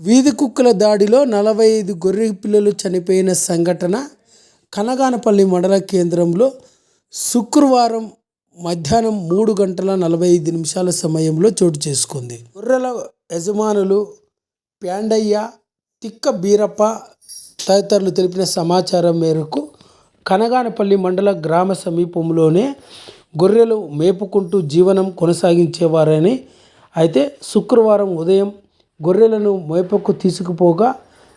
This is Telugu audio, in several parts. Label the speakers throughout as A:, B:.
A: వీధి కుక్కల దాడిలో నలభై ఐదు గొర్రె పిల్లలు చనిపోయిన సంఘటన కనగానపల్లి మండల కేంద్రంలో శుక్రవారం మధ్యాహ్నం మూడు గంటల నలభై ఐదు నిమిషాల సమయంలో చోటు చేసుకుంది. గొర్రెల యజమానులు ప్యాండయ్య తిక్క బీరప్ప తదితరులు తెలిపిన సమాచారం మేరకు కనగానపల్లి మండల గ్రామ సమీపంలోనే గొర్రెలు మేపుకుంటూ జీవనం కొనసాగించేవారని అయితే శుక్రవారం ఉదయం గొర్రెలను మేపకు తీసుకుపోగా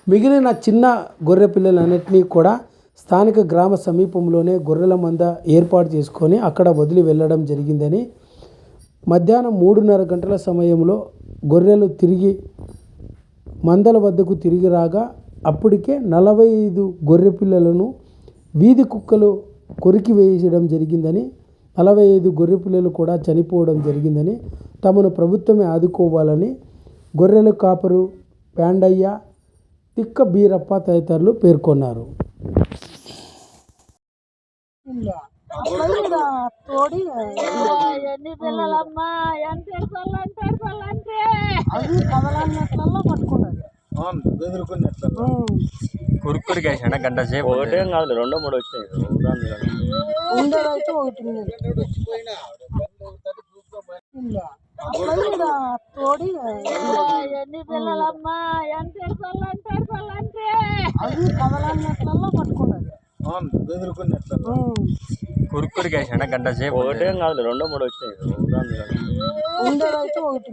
A: మిగిలిన చిన్న గొర్రె పిల్లలన్నింటినీ కూడా స్థానిక గ్రామ సమీపంలోనే గొర్రెల మంద ఏర్పాటు చేసుకొని అక్కడ వదిలి వెళ్ళడం జరిగిందని మధ్యాహ్నం మూడున్నర గంటల సమయంలో గొర్రెలు తిరిగి మందల వద్దకు తిరిగి రాగా అప్పటికే నలభై ఐదు గొర్రె పిల్లలను వీధి కుక్కలు కొరికి వేయడం జరిగిందని నలభై ఐదు గొర్రె పిల్లలు కూడా చనిపోవడం జరిగిందని తమను ప్రభుత్వమే ఆదుకోవాలని గొర్రెల కాపరు ప్యాండయ్య తిక్క బీరప్ప తదితరులు పేర్కొన్నారు.
B: కురుకురికి వేసాడు? గంట సేపు ఒకటేం కాదు రెండో మూడు వచ్చినాయి.
C: ఒకటి తోడి ఎన్ని పిల్లలమ్మా? అది పట్టుకున్నది
B: కురుకురికి వేసాడు? గంట సేపు ఒకటేం కాదు రెండో మూడు వచ్చినాయి.
C: ఉండేదైతే ఒకటి